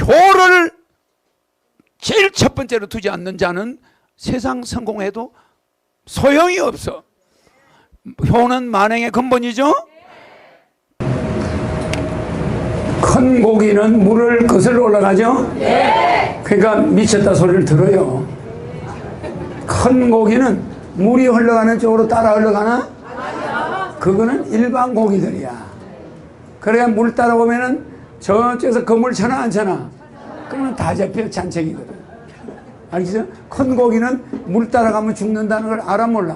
효를 제일 첫 번째로 두지 않는 자는 세상 성공해도 소용이 없어. 효는 만행의 근본이죠. 큰 고기는 물을 거슬러 올라가죠. 그러니까 미쳤다 소리를 들어요. 큰 고기는 물이 흘러가는 쪽으로 따라 흘러가나? 그거는 일반 고기들이야. 그래야 물 따라오면은 저쪽에서 그물 쳐나 안 쳐나? 그러면 다 잡혀 잔챙이거든. 알겠죠? 큰 고기는 물 따라가면 죽는다는 걸 알아 몰라?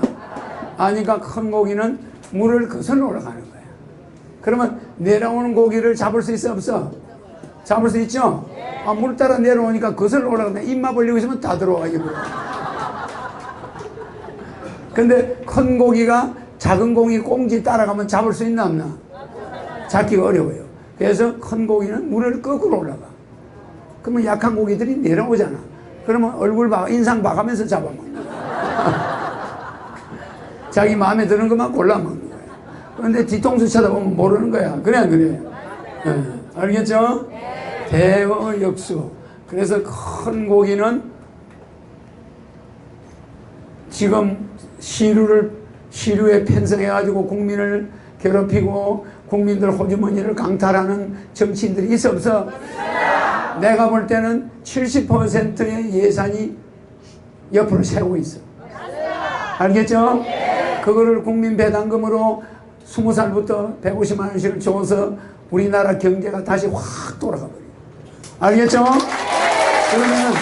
아니까 큰 고기는 물을 거슬러 올라가는 거야. 그러면 내려오는 고기를 잡을 수 있어 없어? 잡을 수 있죠? 아, 물 따라 내려오니까 거슬러 올라간다. 입만 벌리고 있으면 다 들어와 입으로. 근데 큰 고기가 작은 고기 꽁지 따라가면 잡을 수 있나 없나? 잡기가 어려워요. 그래서 큰 고기는 물을 거꾸로 올라가. 그러면 약한 고기들이 내려오잖아. 그러면 얼굴 봐, 인상 봐가면서 잡아먹는 거야. 자기 마음에 드는 것만 골라 먹는 거야. 그런데 뒤통수 쳐다보면 모르는 거야. 그래, 안 그래? 예, 알겠죠? 대어 역수. 그래서 큰 고기는 지금 시루를 시루에 편성해가지고 국민을 괴롭히고 국민들 호주머니를 강탈하는 정치인들이 있어 없어? 내가 볼 때는 70%의 예산이 옆으로 세우고 있어. 알겠죠? 그거를 국민 배당금으로 20살부터 150만 원씩을 줘서 우리나라 경제가 다시 확 돌아가 버려. 알겠죠? 그러면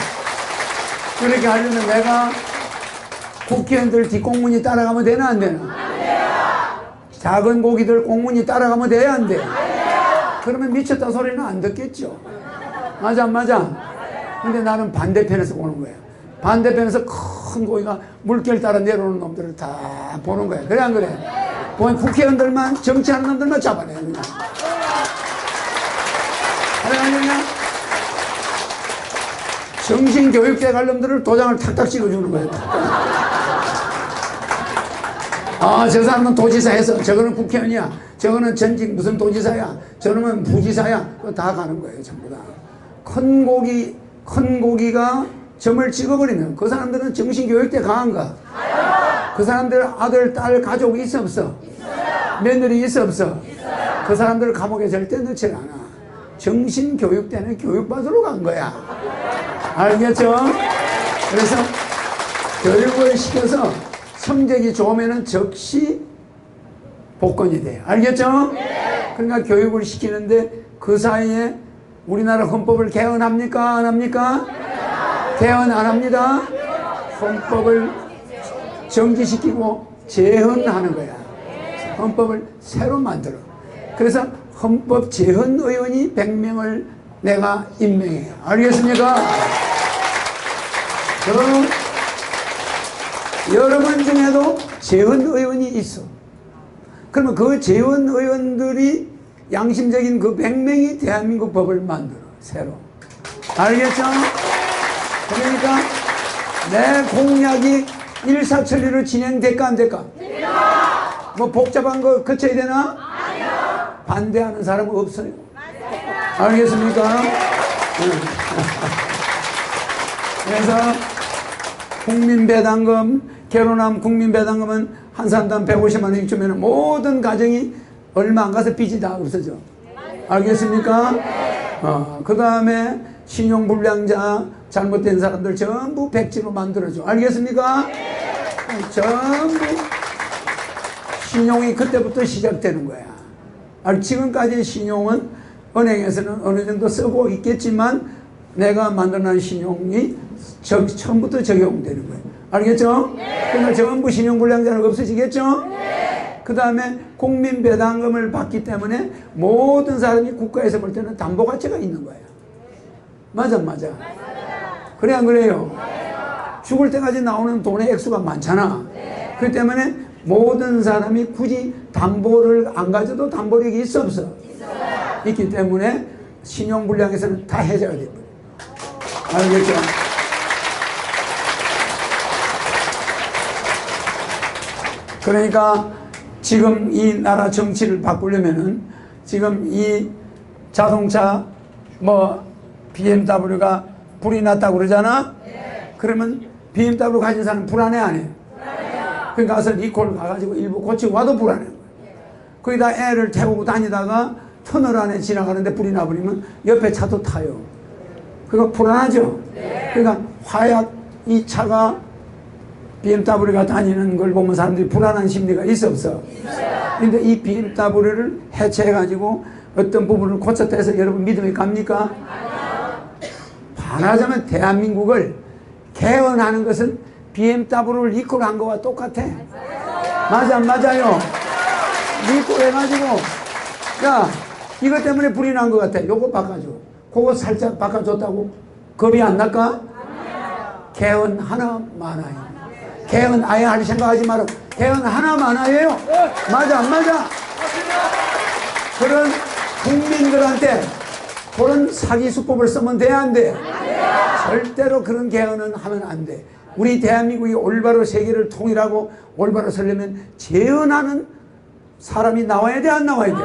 그렇게 하려면 내가 국회의원들 뒷공문이 따라가면 되나 안 되나? 작은 고기들 공문이 따라가면 돼야 안 돼? 그러면 미쳤다 소리는 안 듣겠죠. 맞아 안 맞아? 근데 나는 반대편에서 보는 거야. 반대편에서 큰 고기가 물결 따라 내려오는 놈들을 다 보는 거야. 그래 안 그래? 보면 국회의원들만 정치하는 놈들만 잡아내 그냥. 그래 안 그러냐? 정신교육대 갈 놈들을 도장을 탁탁 찍어주는 거야. 아, 저 사람은 도지사 해서, 저거는 국회의원이야. 저거는 전직 무슨 도지사야. 저놈은 부지사야. 다 가는 거예요, 전부 다. 큰 고기, 큰 고기가 점을 찍어버리면 그 사람들은 정신교육대 강한가? 그 사람들 아들, 딸, 가족이 있어, 없어? 며느리 있어, 없어? 그 사람들 감옥에 절대 넣지 않아. 정신교육대는 교육받으러 간 거야. 알겠죠? 그래서 교육을 시켜서 성적이 좋으면 즉시 복권이 돼요. 알겠죠? 그러니까 교육을 시키는데 그 사이에 우리나라 헌법을 개헌합니까? 안 합니까? 개헌 안 합니다. 헌법을 정지시키고 재헌하는 거야. 헌법을 새로 만들어. 그래서 헌법 재헌 의원이 100명을 내가 임명해요. 알겠습니까? 그 여러분 중에도 재헌 의원이 있어. 그러면 그 재헌 의원들이 양심적인 그 100명이 대한민국 법을 만들어. 새로. 알겠죠? 그러니까 내 공약이 일사천리로 진행될까 안 될까? 뭐 복잡한 거 거쳐야 되나? 반대하는 사람은 없어요. 알겠습니까? 응. 그래서 국민배당금, 결혼하면 국민배당금은 한 사람당 150만 원씩 주면 모든 가정이 얼마 안 가서 빚이 다 없어져. 알겠습니까? 어, 그 다음에 신용불량자, 잘못된 사람들 전부 백지로 만들어줘. 알겠습니까? 전부 신용이 그때부터 시작되는 거야. 아, 지금까지 신용은 은행에서는 어느 정도 쓰고 있겠지만 내가 만들어낸 신용이 저, 처음부터 적용되는 거예요. 알겠죠? 그러면 전부 신용불량자는 없어지겠죠? 그 다음에 국민배당금을 받기 때문에 모든 사람이 국가에서 볼 때는 담보 가치가 있는 거예요. 맞아, 맞아. 그래, 안 그래요? 죽을 때까지 나오는 돈의 액수가 많잖아. 그렇기 때문에 모든 사람이 굳이 담보를 안 가져도 담보력이 있어 없어? 있기 때문에 신용불량에서는 다 해제가 돼버려. 알겠죠? 그러니까 지금 이 나라 정치를 바꾸려면은 지금 이 자동차 뭐 BMW가 불이 났다고 그러잖아? 그러면 BMW 가진 사람 불안해 안 해? 그러니까 가서 리콜 가가지고 일부 고치고 와도 불안해. 거기다 애를 태우고 다니다가 터널 안에 지나가는데 불이 나버리면 옆에 차도 타요. 그거 불안하죠? 그러니까 화약 이 차가 BMW가 다니는 걸 보면 사람들이 불안한 심리가 있어 없어? 근데 이 BMW를 해체해가지고 어떤 부분을 고쳤다 해서 여러분 믿음이 갑니까? 반하자면 대한민국을 개헌하는 것은 BMW를 이끌한 거와 똑같아. 맞아, 안 맞아요? 이끌해가지고, 야, 이것 때문에 불이 난 것 같아. 요거 바꿔줘. 그거 살짝 바꿔줬다고 겁이 안 날까? 개헌 하나 많아요. 개헌 아예 할 생각하지 마라. 개헌 하나 많아요. 맞아, 안 맞아? 그런 국민들한테 그런 사기 수법을 쓰면 돼, 안 돼? 절대로 그런 개헌은 하면 안 돼. 우리 대한민국이 올바로 세계를 통일하고 올바로 서려면 재헌하는 사람이 나와야 돼, 안 나와야 돼?